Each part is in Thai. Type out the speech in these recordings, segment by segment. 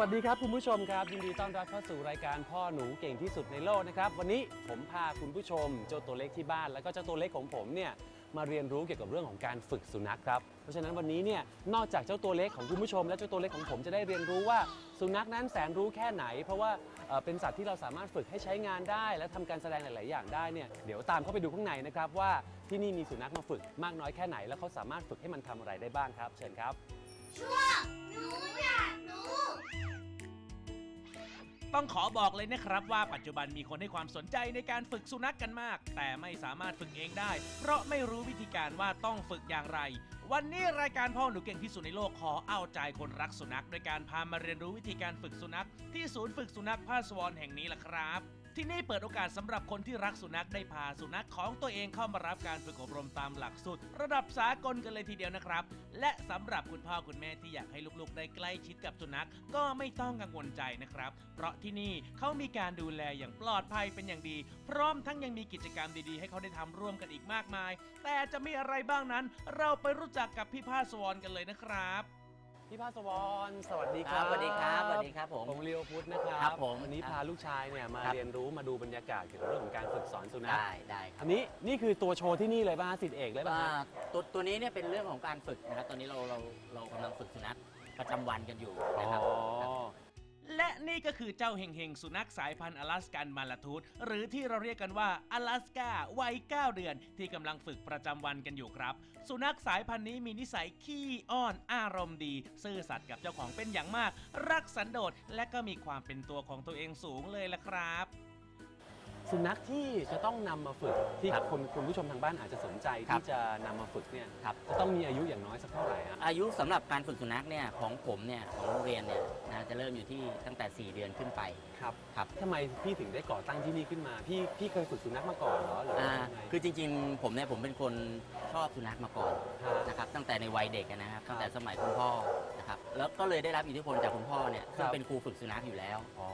วัสดีครับคุณผู้ชมครับ ยินดีต้อนรับเข้าสู่รายการพ่อหนูเก่งที่สุดในโลกนะครับ วันนี้ผมพาคุณผู้ชมเจ้าตัวเล็กที่บ้าน แล้วก็เจ้าตัวเล็กของผมเนี่ยมาเรียนรู้เกี่ยวกับเรื่องของการฝึกสุนัขครับ เพราะฉะนั้นวันนี้เนี่ยนอกจากเจ้าตัวเล็กของคุณผู้ชม และเจ้าตัวเล็กของผมจะได้เรียนรู้ว่าสุนัขนั้นแสนรู้แค่ไหน เพราะว่าเป็นสัตว์ที่เราสามารถฝึกให้ใช้งานได้ และทำการแสดงหลาย ๆ อย่างได้เนี่ยเดี๋ยวตามเข้าไปดูข้างในนะครับว่าที่นี่มีสุนัขมาฝึกมากน้อยแค่ไหน แล้วเขาสามารถฝึกให้มันทำอะไรได้บ้างครับ เชิญครับช่วงหนูอยาก ต้องขอบอกเลยนะครับว่าปัจจุบันมีคนให้ความสนใจในการฝึกสุนัขกกันมาก แต่ไม่สามารถฝึกเองได้ เพราะไม่รู้วิธีการว่าต้องฝึกอย่างไร วันนี้รายการพ่อหนูเก่งที่สุดในโลกขอเอาใจคนรักสุนัขโดยการพามาเรียนรู้วิธีการฝึกสุนัข ที่ศูนย์ฝึกสุนัขพาสวรแห่งนี้ล่ะครับ ที่นี่เปิดโอกาสสำหรับคนที่รักสุนัขได้พาสุนัขของตัวเองเข้ามารับการฝึกอบรมตามหลักสูตรระดับสากลกันเลยทีเดียวนะครับ และสำหรับคุณพ่อคุณแม่ที่อยากให้ลูกๆ ได้ใกล้ชิดกับสุนัขก็ไม่ต้องกังวลใจนะครับ เพราะที่นี่เขามีการดูแลอย่างปลอดภัยเป็นอย่างดี พร้อมทั้งยังมีกิจกรรมดีๆ ให้เขาได้ทำร่วมกันอีกมากมาย แต่จะมีอะไรบ้างนั้น เราไปรู้จักกับพี่ภาสวรกันเลยนะครับ พี่ภาสวรสวัสดีคครัรับบสวัสดีครับสวัสดีครับผมผมเลียวพุทธนะครับครับผมวันนี้พาลูกชายเนี่ยมาครับ เรียนรู้มาดูบรรยากาศเกี่ยวกับเรื่องของการฝึกสอนสุนัขได้ได้คอัรับนนี้นี่คือตัวโชว์ที่นี่เลยป่ะฮะสิทธิเอกเลยป่ะอ่าฮะตัวตัวนี้เนี่ยเป็นเรื่องของการฝึกนะครับตอนนี้เราเราเรากำลังฝึกสุนัขประจำวันกันอยู่อ๋นะครับอครับและ นี่ก็คือเจ้าเฮงเฮงสุนัขสายพันธุ์อลาสกันมาลาทูตหรือที่เราเรียกกันว่าอลาสกาวัย 9 เดือน ที่กำลังฝึกประจำวันกันอยู่ครับ สุนัขสายพันธุ์นี้มีนิสัยขี้อ้อนอารมณ์ดี ซื่อสัตย์กับเจ้าของเป็นอย่างมาก รักสันโดษและก็มีความเป็นตัวของตัวเองสูงเลยละครับ สุนัขที่จะต้องนำมาฝึกที่ครับคนคุณผู้ชมทางบ้านอาจจะสนใจครับ ที่จะนำมาฝึกเนี่ยครับ จะต้องมีอายุอย่างน้อยสักเท่าไหร่ฮะอายุสำหรับการฝึกสุนัขเนี่ยของผมเนี่ยของโรงเรียนเนี่ยนะจะเริ่มอยู่ที่ตั้งแต่ 4 เดือนขึ้นไปครับครับทำไมพี่ถึงได้ก่อตั้งที่นี่ขึ้นมา พี่พี่เคยฝึกสุนัขมาก่อนเหรอหรือว่าอ่ายังไงคือจริงๆ ผมเนี่ยผมเป็นคนชอบสุนัขมาก่อนฮะ นะครับตั้งแต่ในวัยเด็กอะนะครับครับตั้งแต่สมัยคุณพ่อนะครับแล้วก็เลยได้รับอิทธิพลจากคุณพ่อเนี่ยซึ่คงรับ เป็นครูฝึกสุนัขอยู่แล้ว อ๋อ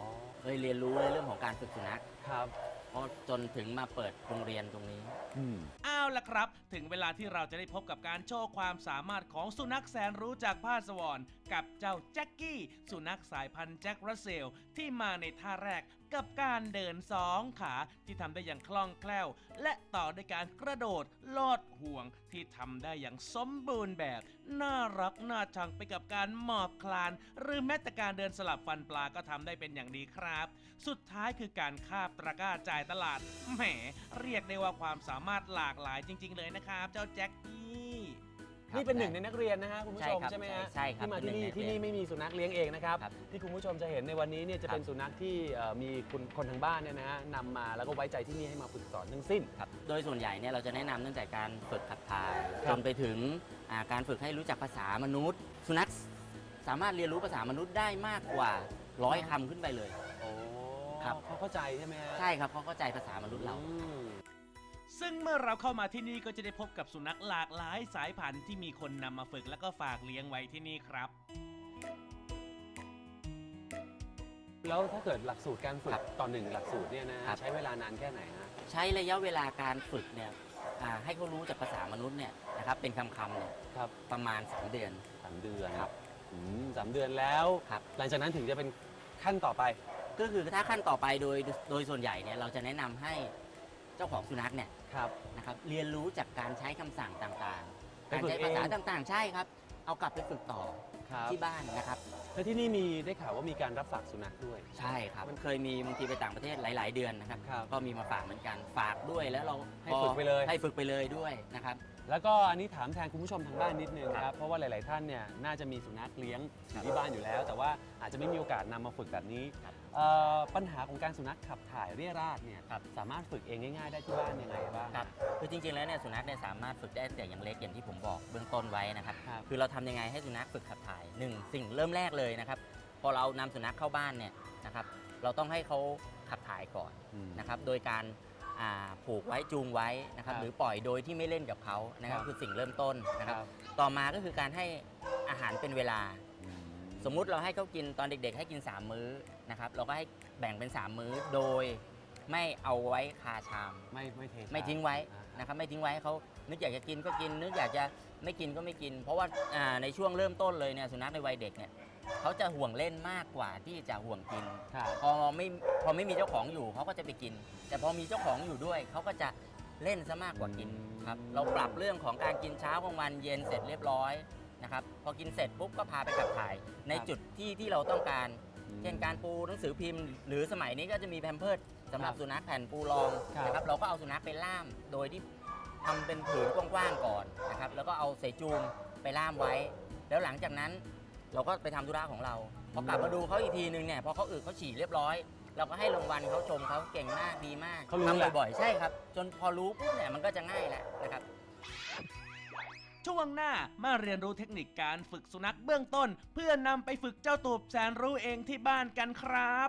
เลยเรียนรู้ในเรื่องของการฝึกสุนัข ครับ พอจนถึงมาเปิดโรงเรียนตรงนี้ อืม เอาละครับ ถึงเวลาที่เราจะได้พบกับการโชว์ความสามารถของสุนัขแสนรู้จากพาสวร กับเจ้าแจ็คกี้ สุนัขสายพันธุ์แจ็ครัสเซลที่มาในท่าแรกกับการเดินสองขาที่ทำได้อย่างคล่องแคล่ว และต่อด้วยการกระโดดลอดห่วงที่ทำได้อย่างสมบูรณ์แบบ น่ารักน่าชังไปกับการหมอบคลาน หรือแม้แต่การเดินสลับฟันปลาก็ทำได้เป็นอย่างดีครับ สุดท้ายคือการคาบตะกร้าจ่ายตลาดแหมเรียกได้ว่าความสามารถหลากหลายจริง ๆ เลยนะครับ เจ้าแจ็คกี้ ครับนี่เป็นหนึ่งในนักเรียนนะฮะคุณผู้ชมใช่ครับใช่ไหมฮะใช่ครับที่มาที่นี่เป็นหนึ่งในนักเรียนที่นี่ไม่มีสุนัขเลี้ยงเองนะครับครับที่คุณผู้ชมจะเห็นในวันนี้เนี่ยจะเป็นครับ สุนัขที่เอ่อมีคุณคนทางบ้านเนี่ยนะฮะนำมาแล้วก็ไว้ใจที่นี่ให้มาฝึกสอนทั้งสิ้น ครับโดยส่วนใหญ่เนี่ยเราจะแนะนำตั้งแต่การฝึกขับถ่ายครัจบนไปถึงอ่าการฝึกให้รู้จักภาษามนุษย์ สุนัขสามารถเรียนรู้ภาษามนุษย์ได้มากกว่าร้อยคำขึ้นไปเลยโอ้ครับ เขาเข้าใจใช่ไหมฮะใช่ครับเขาเข้าใจภาษามนุษย์เรา อืม ซึ่งเมื่อเราเข้ามาที่นี่ก็จะได้พบกับสุนัขหลากหลายสายพันธุ์ที่มีคนนำมาฝึกแล้วก็ฝากเลี้ยงไว้ที่นี่ครับ แล้วถ้าเกิดหลักสูตรการฝึครักบต่อหนึ่งหลักสูตรเนี่ยนะ ครัฮะบใช้เวลานานแค่ไหนฮะ ใช้ระยะเวลาการฝึกเนี่ยอ่าให้เขารู้จากภาษามนุษย์เนี่ยนะครับเป็นคำๆเนี่ยครับประมาณ 3 เดือน สามเดือนครับอืมสามเดือนแล้ว ครับ หลังจากนั้นถึงจะเป็นขั้นต่อไป ก็คือถ้าขั้นต่อไปโดยโดยส่วนใหญ่เนี่ยเราจะแนะนำให้เจ้าของสุนัขเนี่ยครับ นะครับเรียนรู้จากการใช้คำสั่งต่างๆ ไปการฝึกใช้ภาษาเอง ต่างๆ ใช่ครับ เอากลับไปฝึกต่อครับที่บ้านนะครับ แล้วที่นี่มีได้ข่าวว่ามีการรับฝากสุนัขด้วย ใช่ครับ มันเคยมีบางทีไปต่างประเทศหลาย ๆ เดือนนะครับ ครับก็มีมาฝากเหมือนกันฝากด้วยแล้วเราให้ฝึกไปเลย ให้ฝึกไปเลยด้วยนะครับ แล้วก็อันนี้ถามแทนคุณผู้ชมทางบ้านนิดนึงครับเพราะว่าหลาย ๆ ท่านเนี่ยน่าจะมีสุนัขเลี้ยงอยู่ที่บ้านอยู่แล้ว แต่ว่าอาจจะไม่มีโอกาสนำมาฝึกแบบนี้ครับเอ่อปัญหาของการสุนัขขับถ่ายเรี่ยราดเนี่ยครับ สามารถฝึกเองง่าย ๆ ได้ที่บ้านยังไงบ้าง ครับคือจริงๆแล้วเนี่ยสุนัขเนี่ยสามารถฝึกได้แต่อย่างเล็กอย่างที่ผมบอกเบื้องต้นไว้นะครับครับคือเราทำยังไงให้สุนัขฝึกขับถ่ายหนึ่งสิ่งเริ่มแรกเลยนะครับพอเรานำสุนัขเข้าบ้านเนี่ยนะครับเราต้องให้เขาขับถ่ายก่อนอืม นะครับโดยการอ่า ผูกไว้จูงไว้นะครับครับ หรือปล่อยโดยที่ไม่เล่นกับเขานะครับครับคือสิ่งเริ่มต้นนะครับครับ ต่อมาก็คือการให้อาหารเป็นเวลาอืมสมมุติเราให้เขากินตอนเด็ก ๆ ให้กิน 3 มื้อนะครับ เราก็ให้แบ่งเป็น 3 มื้อโดยไม่เอาไว้คาชาม ไม่ไม่เทไม่ทิ้งไว้อ่านะครับ ไม่ทิ้งไว้ให้เขานึกอยากจะกินก็กิน นึกอยากจะไม่กินก็ไม่กิน เพราะว่าอ่าในช่วงเริ่มต้นเลยเนี่ยสุนัขในวัยเด็กเนี่ย เขาจะห่วงเล่นมากกว่าที่จะห่วงกิน ครับ พอไม่พอไม่มีเจ้าของอยู่เขาก็จะไปกิน แต่พอมีเจ้าของอยู่ด้วยเขาก็จะเล่นซะมากกว่ากินครับเราปรับเรื่องของการกินเช้ากลางวันเย็นเสร็จเรียบร้อยนะครับพอกินเสร็จปุ๊บก็พาไปขับถ่าย ในจุดที่ที่เราต้องการ เช่นการปูหนังสือพิมพ์ หรือสมัยนี้ก็จะมีแพมเพิร์ดสำหรับครับสุนัขแผ่นปูรองครับนะครับเราก็เอาสุนัขไปล่าม โดยที่ทำเป็นผืนกว้างๆก่อนนะครับแล้วก็เอาเสจูงไปล่ามไว้ แล้วหลังจากนั้น เราก็ไปทำธุระของเราพอกลับมาดูเขาอีกทีนึงเนี่ยพอเขาอึเขาฉี่เรียบร้อย เราก็ให้รางวัลเขาชมเขาเก่งมากดีมากเขารู้แหละทำบ่อยๆใช่ครับ จนพอรู้ปุ๊บเนี่ยมันก็จะง่ายแหละนะครับ ช่วงหน้ามาเรียนรู้เทคนิคการฝึกสุนัขเบื้องต้น เพื่อนำไปฝึกเจ้าตูบแสนรู้เองที่บ้านกันครับ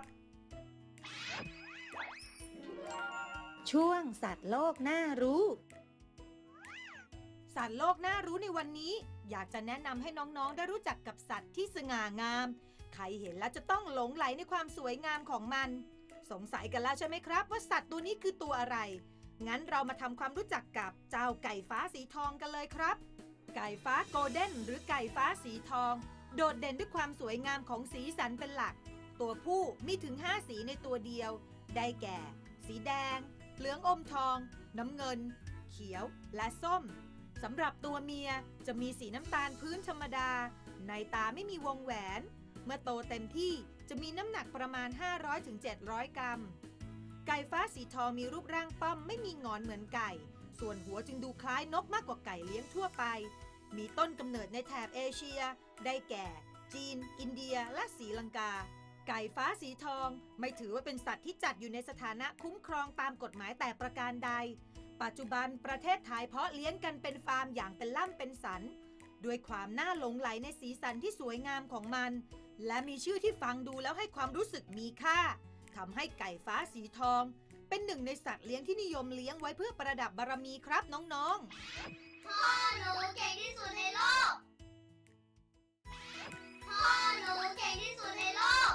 ช่วงสัตว์โลกน่ารู้ สัตว์โลกน่ารู้ในวันนี้ อยากจะแนะนำให้น้องๆ ได้รู้จักกับสัตว์ที่สง่างาม ใครเห็นแล้วจะต้องหลงไหลในความสวยงามของมัน สงสัยกันแล้วใช่ไหมครับ ว่าสัตว์ตัวนี้คือตัวอะไร งั้นเรามาทำความรู้จักกับเจ้าไก่ฟ้าสีทองกันเลยครับ ไก่ฟ้าโกลเด้นหรือไก่ฟ้าสีทอง โดดเด่นด้วยความสวยงามของสีสันเป็นหลัก ตัวผู้มีถึง 5 สีในตัวเดียว ได้แก่ สีแดง เหลืองอมทอง น้ำเงิน เขียวและส้ม สำหรับตัวเมียจะมีสีน้ำตาลพื้นธรรมดา ในตาไม่มีวงแหวน เมื่อโตเต็มที่จะมีน้ำหนักประมาณ 500-700 กรัม ไก่ฟ้าสีทองมีรูปร่างป้อมไม่มีงอนเหมือนไก่ ส่วนหัวจึงดูคล้ายนกมากกว่าไก่เลี้ยงทั่วไป มีต้นกำเนิดในแถบเอเชีย ได้แก่ จีน อินเดีย และศรีลังกา ไก่ฟ้าสีทอง ไม่ถือว่าเป็นสัตว์ที่จัดอยู่ในสถานะคุ้มครองตามกฎหมายแต่ประการใด ปัจจุบันประเทศไทยเพาะเลี้ยงกันเป็นฟาร์มอย่างเป็นล่ำเป็นสัน ด้วยความน่าหลงไหลในสีสันที่สวยงามของมัน และมีชื่อที่ฟังดูแล้วให้ความรู้สึกมีค่าทำให้ไก่ฟ้าสีทอง เป็นหนึ่งในสัตว์เลี้ยงที่นิยมเลี้ยงไว้เพื่อประดับบารมีครับน้องๆ พ่อหนูเก่งที่สุดในโลก พ่อหนูเก่งที่สุดในโลก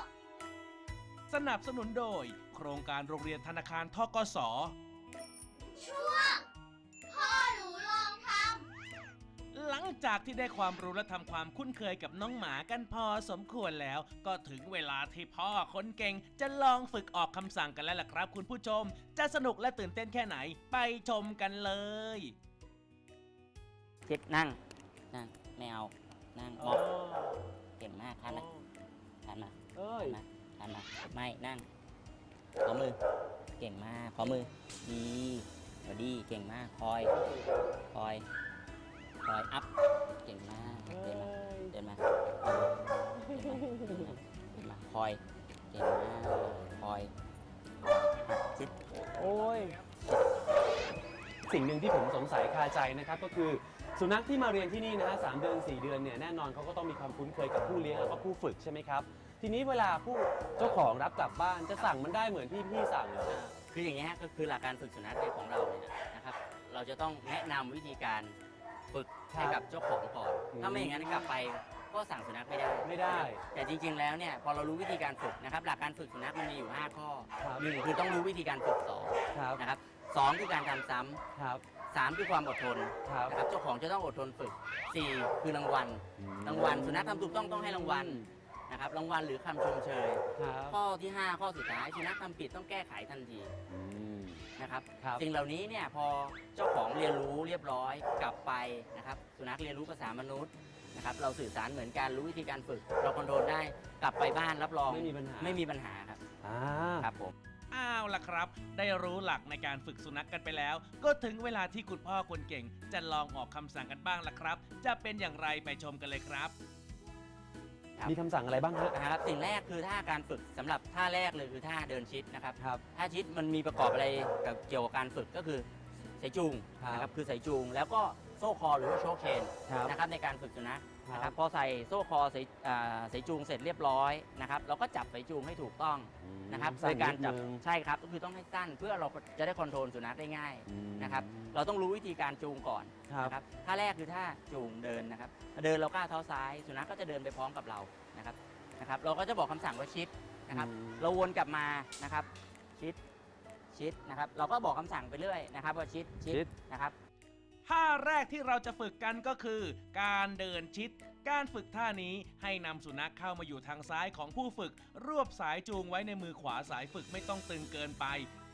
สนับสนุนโดย โครงการโรงเรียนธนาคารทกส ช่วงพ่อหนูลองทหลังจากที่ได้ความรู้และทำความคุ้นเคยกับน้องหมากันพอสมควรแล้ว ก็ถึงเวลาที่พ่อคนเก่ง จะลองฝึกออกคำสั่งกันแล้วล่ะครับ คุณผู้ชม จะสนุกและตื่นเต้นแค่ไหน ไปชมกันเลยคิดนั่ง นั่ง ไม่เอา นั่งมอบเก่งมากทันนะทันนะเอ้ยทันนะทันนะไม่ นั่ง ขอมือ เก่งมาก ขอมือ ดี บอดี้เก่งมาก คอย คอย คอย อัพ เก่งมาก เดินมา เดินมาเดินมาเดินมาเดินมาคอย เก่งมาก คอยอะชิดโอ้ย สิ่งหนึ่งที่ผมสงสัยคาใจนะครับก็คือสุนัขที่มาเรียนที่นี่นะฮะสามเดือน 4 เดือนเนี่ยแน่นอนเขาก็ต้องมีความคุ้นเคยกับผู้เลี้ยงแล้วก็ผู้ฝึกใช่ไหมครับ ทีนี้เวลาผู้เจ้าของรับกลับบ้านจะสั่งมันได้เหมือนที่พี่สั่งเหรอฮะ คืออย่างนี้ฮะก็คือหลักการฝึกสุนัขเนี่ยของเราเนี่ยนะครับ เราจะต้องแนะนำวิธีการฝึกให้กับเจ้าของก่อนอืมถ้าไม่อย่างนั้นกลับไปก็สั่งสุนัขไม่ได้ไม่ได้แต่จริง ๆ แล้วเนี่ยพอเรารู้วิธีการฝึกนะครับ หลักการฝึกสุนัขมันมีอยู่ 5 ข้อครับหนึ่งคือต้องรู้วิธีการฝึกสองครับ นะครับสองคือการทำซ้ำครับ สามคือความอดทนครับนะครับเจ้าของจะต้องอดทนฝึกสี่คือรางวัลรางวัลสุนัขทำถูกต้องต้องให้รางวัล นะครับรางวัลหรือคำชมเชย ครับข้อที่ห้าข้อสุดท้ายสุนัขทำผิดต้องแก้ไขทันทีอืม นะครับครับ สิ่งเหล่านี้เนี่ยพอเจ้าของเรียนรู้เรียบร้อยกลับไปนะครับสุนัขเรียนรู้ภาษามนุษย์นะครับเราสื่อสารเหมือนกันรู้วิธีการฝึก เราคอนโทรลได้กลับไปบ้านรับรองไม่มีปัญหา ไม่มีปัญหาครับอ่า ครับผม อ้าวล่ะครับ ได้รู้หลักในการฝึกสุนัขกกันไปแล้ว ก็ถึงเวลาที่คุณพ่อคนเก่ง จะลองออกคำสั่งกันบ้างล่ะครับ จะเป็นอย่างไรไปชมกันเลยครับครับ มีคำสั่งอะไรบ้างฮะ นะครับสิ่งแรกคือท่าการฝึกสำหรับท่าแรกเลยคือท่าเดินชิดนะครับครับท่าชิดมันมีประกอบอะไรกับเกี่ยวกับการฝึกก็คือสายจูงครับนะครับคือสายจูง แล้วก็โซ่คอหรือว่าโชคเชนครับ นะครับในการฝึกสุนัขครับ นะครับพอใส่โซ่คอสายอ่าสายจูงเสร็จเรียบร้อยนะครับเราก็จับสายจูงให้ถูกต้องนะครับสั่โดงยการจับนิดนึงใช่ครับก็คือต้องให้สั้นเพื่อเราจะได้คอนโทรลสุนัขได้ง่ายอืมนะครับเราต้องรู้วิธีการจูงก่อนครับนะครับท่าแรกคือท่าจูงเดินนะครับเดินเราก้าวเท้าซ้าย สุนัขก็จะเดินไปพร้อมกับเรานะครับนะครับเราก็จะบอกคำสั่งว่าชิดนะครับอืมเราวนกลับมานะครับชิดชิดนะครับเราก็บอกคำสั่งไปเรื่อยนะครับว่าชิดชิดนะครับ ท่าแรกที่เราจะฝึกกันก็คือ การเดินชิด การฝึกท่านี้ให้นำสุนัขเข้ามาอยู่ทางซ้ายของผู้ฝึก รวบสายจูงไว้ในมือขวาสายฝึกไม่ต้องตึงเกินไป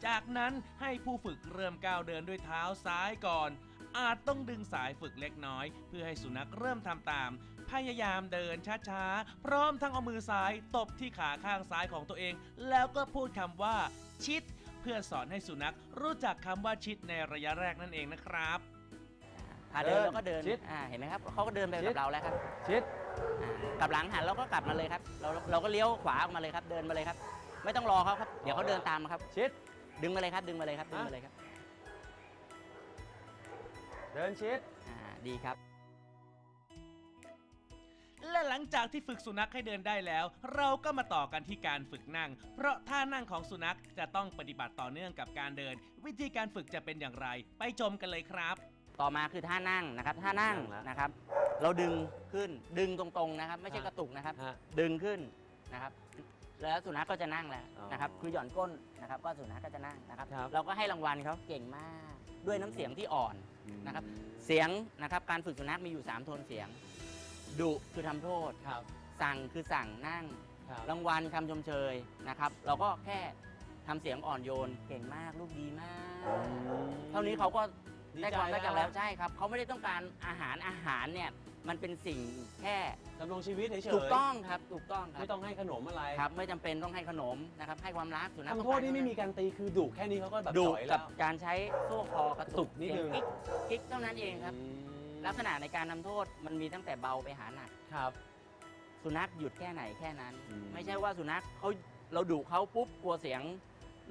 จากนั้นให้ผู้ฝึกเริ่มก้าวเดินด้วยเท้าซ้ายก่อน อาจต้องดึงสายฝึกเล็กน้อย เพื่อให้สุนัขเริ่มทำตาม พยายามเดินช้าๆ พร้อมทั้งเอามือซ้าย ตบที่ขาข้างซ้ายของตัวเอง แล้วก็พูดคำว่า ชิด เพื่อสอนให้สุนัขรู้จักคำว่าชิดในระยะแรกนั่นเองนะครับ พาเดินแล้วก็เดินชิด อ่าเห็นไหมครับเขาก็เดินไปชิกัด บเราแล้วครับชิด อ่ากลับหลังหันเราก็กลับมาเลยครับเราเราก็เลี้ยวขวาออกมาเลยครับเดินมาเลยครับ ไม่ต้องรอเขาครับเดี๋ยวเขาเดินตามมาครับ ชิด ดึงมาเลยครับ ดึงมาเลยครับดึงมาเลยครับเดินชิด อ่าดีครับ และหลังจากที่ฝึกสุนัขให้เดินได้แล้ว เราก็มาต่อกันที่การฝึกนั่ง เพราะท่านั่งของสุนัขจะต้องปฏิบัติต่อเนื่องกับการเดิน วิธีการฝึกจะเป็นอย่างไร ไปชมกันเลยครับ ต่อมาคือท่านั่งนะครับท่านั่งนั่งละนะครับ เราดึงขึ้นดึงตรงๆนะครับ ไม่ใช่ฮะ กระตุกนะครับ ฮะ ดึงขึ้นนะครับ แล้วสุนัขก็จะนั่งแล้วอ๋อนะครับ คือหย่อนก้นนะครับ ก็สุนัขก็จะนั่งนะครับ ครับ เราก็ให้รางวัลเขาเก่งมากด้วยน้ำเสียงที่อ่อน นะครับ เสียงนะครับ การฝึกสุนัขมีอยู่ 3 โทนเสียงดุคือทำโทษ ครับสั่งคือสั่งนั่ง ครับรางวัลคำชมเชยนะครับ เราก็แค่ทำเสียงอ่อนโยน เก่งมากลูกดีมาก เท่านี้เขาก็ ดีได้ใจความได้จากแล้แล้ววใช่ครับเขาไม่ได้ต้องการอาหารอาหารเนี่ยมันเป็นสิ่งแค่ดำรงชีวิตเฉยๆถูกต้องครับถูกต้องครับไม่ต้องให้ขนมอะไรครับไม่จำเป็นต้องให้ขนมนะครับให้ความรักสุนัขทำโทษนี่ไม่มีการตีคือดุแค่นี้เขาก็แบบดุจ่อยกัแล้บว การใช้โซ่คอกระตุกนิดนึง เสียกิ๊กกิ๊กเท่านั้นเองครับอืมลักษณะในการทำโทษมันมีตั้งแต่เบาไปหาหนัก ครับ สุนัขหยุดแค่ไหนแค่นั้น อืม ไม่ใช่ว่าสุนัขเขาเราดุเขาปุ๊บกลัวเสียง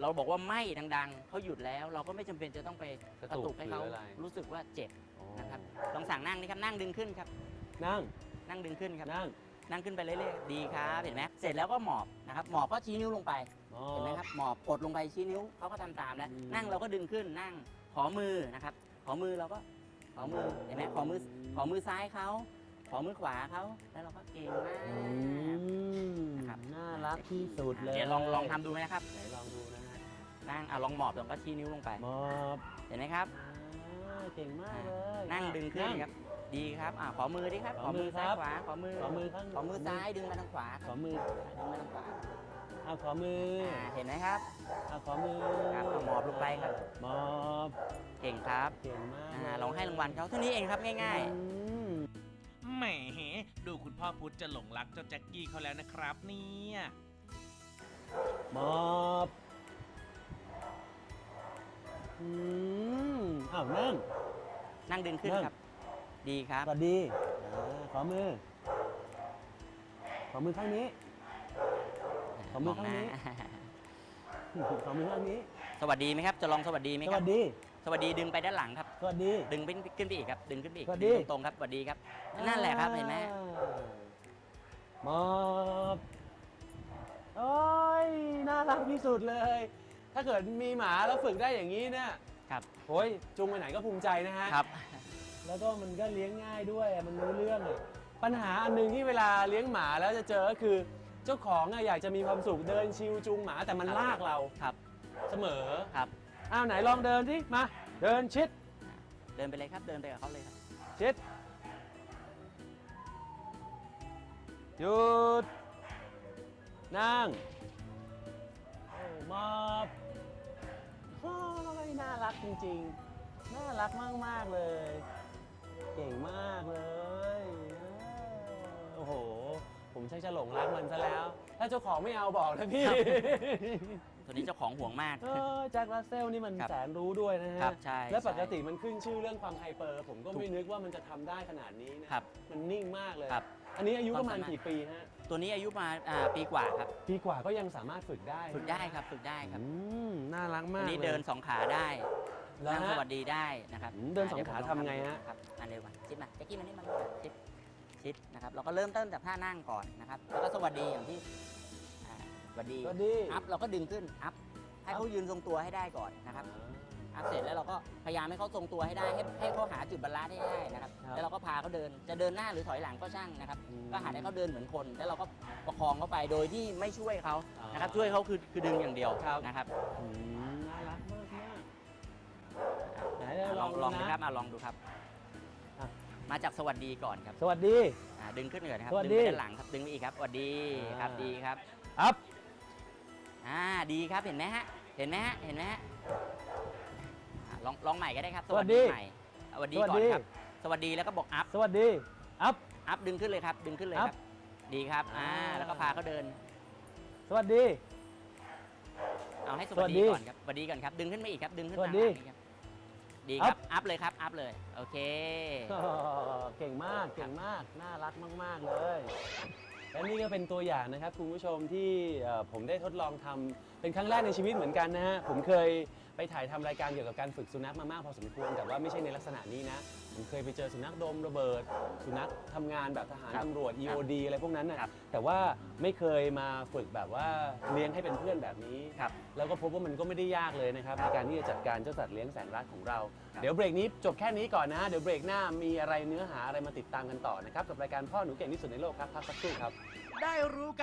เราบอกว่าไม่ดังๆเขาหยุดแล้ว เราก็ไม่จำเป็นจะต้องไปกระกระตุตุกกให้หรืเขาออะไร รู้สึกว่าเจ็บอ๋อนะครับลองสั่งนั่งนี่ครับนั่งดึงขึ้นครับ นั่ง นั่งดึงขึ้นครับ นั่งนั่งขึ้นไปเรื่อยๆดีครับเห็นไหมเสร็จแล้วก็หมอบนะครับหมอบก็ชี้นิ้วลงไปอ๋อ เห็นไหมครับหมอบกดลงไปชี้นิ้วเขาก็ทำตามแล้ว อืม นั่งเราก็ดึงขึ้นนั่งขอมือนะครับขอมือเราก็ขอมือเห็นไหมขอมือขอมือซ้ายเขาขอมือขวาเขาแล้วเราก็เก่งมาก อืมนะครับ น่ารักที่สุดเลยเดี๋ยวลองลองทำดูไหมนะครับ ไหนลองดูนะฮะ นั่งอะลองหมอบลองก็ชี้นิ้วลงไป มอบเห็นไหมครับอ่าเก่งมากเลยนั่งดึงขึ้นนั่ครับ ดีครับอะขอมือดิครับขขออมืมืออซ้ายครับขวาขอมือขอมือข้างขอมือซ้ายดึงมาทางขวาคขรัอบมือดึงมาทางขวาเอาขอมืออ่าเห็นไหมครับ เอาขอมือครับเอาหมอบลงไปครับหมอบเก่งครับเก่งมากอ่าลองให้รางวัลเขาเท่านี้เองครับง่าย อืมแหมดูคุณพ่อพุธจะหลงรักเจ้าแจ็คกี้เขาแล้วนะครับ เนี่ยหมอบ นั่งๆนั่งดึงขึ้นนั่ง ครับ ดีครับ สวัสดีอ่าขอมือ ขอมือข้างนี้ ขอมือข้างนี้ขอมือข้างนี้ สวัสดีไหมครับ จะลองสวัสดีไหมสควัรับ สดี สวัสดีดึงไปด้านหลังครับ สวัสดี ดึงไปขึ้นไปอีกครับ ดึงขึ้นไปอีกสวัสดี งตรงๆครับ สวัสดีครับ นั่นแหละครับเห็นไหมมอบโอ้ยน่ารักที่สุดเลย ถ้าเกิดมีหมาแล้วฝึกได้อย่างนี้เนี่ย ครับโอ้ยจูงไปไหนก็ภูมิใจนะฮะ ครับ แล้วก็มันก็เลี้ยงง่ายด้วยอะมันรู้เรื่องอะปัญหาอันหนึ่งที่เวลาเลี้ยงหมาแล้วจะเจอก็คือเจ้าของอะอยากจะมีความสุขเดินชิวจูงหมาแต่มันลากเราครับ เสมอครับ อ้าวไหนลองเดินสิมา เดินชิดเดินไปเลยครับ เดินไปกับเขาเลยครับ ชิดหยุดนั่งโอ้มอบโอ้ย น่ารักจริงๆ น่ารักมากๆเลย เก่งมากเลยเออโอ้โห ผมชักจะหลงรักมันซะแล้ว ถ้าเจ้าของไม่เอาบอกนะพี่ครับตัวนี้เจ้าของห่วงมาก เออแจ็ครัสเซลนี่มันครับแสนรู้ด้วยนะฮะครับใช่และปกใช่ติมันขึ้นชื่อเรื่องความไฮเปอร์ ผมก็ไม่นึกว่ามันจะทำได้ขนาดนี้นะครับมันนิ่งมากเลย ครับอันนี้อายุคปวามระมาณสามารถ กี่ปีฮะ ตัวนี้อายุมาอ่าปีกว่าครับ ปีกว่าก็ยังสามารถฝึกได้ฝึกได้ครับฝึกได้ครับอืมน่ารักตัมาวกนี้ลยเดินสองขาได้แล้วนั่งฮะสวัสดีได้นะครับอืมเดินสองดี๋ยวผมขาลทำไงฮะ ครับอันเดียวกันชิดมาแจ็คกี้มานี่มาชิดชิดนะครับเราก็เริ่มต้นจากท่านั่งก่อนนะครับแล้วก็สวัสดีอย่างที่อ่าสวัสดีสวัสดี อัพเราก็ดึงขึ้นอัพให้เขายืนทรงตัวให้ได้ก่อนนะครับอั พเสร็จแล้วเราก็พยายามให้เขาทรงตัวให้ได้ให้ให้เขาหาจุดบาลานซ์ให้ได้นะครับครับแล้วเราก็พาเขาเดินจะเดินหน้าหรือถอยหลังก็ช่างนะครับอืมก็หาให้เขาเดินเหมือนคน แล้วเราก็ประคองเขาไปโดยที่ไม่ช่วยเขาอ๋อนะครับช่วยเขาคือคือดึงอย่างเดียวครับ นะครับอืมน่ารักมากมากไหนลองลองลลองดูนะ ครับมาลองดูครับอะ มาจากสวัสดีก่อนครับสวัสดี อ่าดึงขึ้นก่อนนะครับสวัสดึดีงไปด้านหลังครับดึงไปอีกครับสวัสดีครับอ่าดีครับ อัพ อ่าดีครับเห็นไหมฮะเห็นไหมฮะเห็นไหมฮะอ่า ลองลองใหม่ก็ได้ครับ สวัสดีใหม่สวัสดีสวัสก่อนดีครับ สวัสดีแล้วก็บอกอัพ สวัสดี อัพ อัพดึงขึ้นเลยครับ ดึงขึ้นเลยอัคพรับ ดีครับ อ่า อ่า แล้วก็พาเขาเดิน สวัสดี เอาให้สสวัวัสสดีดีก่อนครับ สวัสดีก่อนครับ ดึงขึ้นมาอีกครับ ดึงขึ้นสวัมาสดีหาอีกครับดีครับอัพเลยครับ อัพเลย โอเค อ๋อเก่งมาก เก่งมาก น่ารักมาก ๆ เลย และนี่ก็เป็นตัวอย่างนะครับคุณผู้ชมที่เอ่อผมได้ทดลองทำเป็นครั้งแรกในชีวิตเหมือนกันนะฮะ ผมเคยไปถ่ายทำรายการเกี่ยวกับการฝึกสุนัขมามากพอสมควร แต่ว่าไม่ใช่ในลักษณะนี้นะ ผมเคยไปเจอสุนัขดมระเบิด สุนัขทำงานแบบทหารครับตำรวจ EOD อะไรพวกนั้นครันะบแต่ว่าไม่เคยมาฝึกแบบว่าเลี้ยงให้เป็นเพื่อนแบบนี้ ครับ แล้วก็พบว่ามันก็ไม่ได้ยากเลยนะครับในการที่จะจัดการเจ้าสัตว์เลี้ยงแสนรักของเรา ครับ เดี๋ยวเบรกนี้จบแค่นี้ก่อนนะฮะเดี๋ยวเบรกหน้ามีอะไรเนื้อหาอะไรมาติดตามกันต่อนะครับกับรายการพ่อหนูเก่งที่สุดในโลกครับพักสักครู่ครับ ได้รู้กัน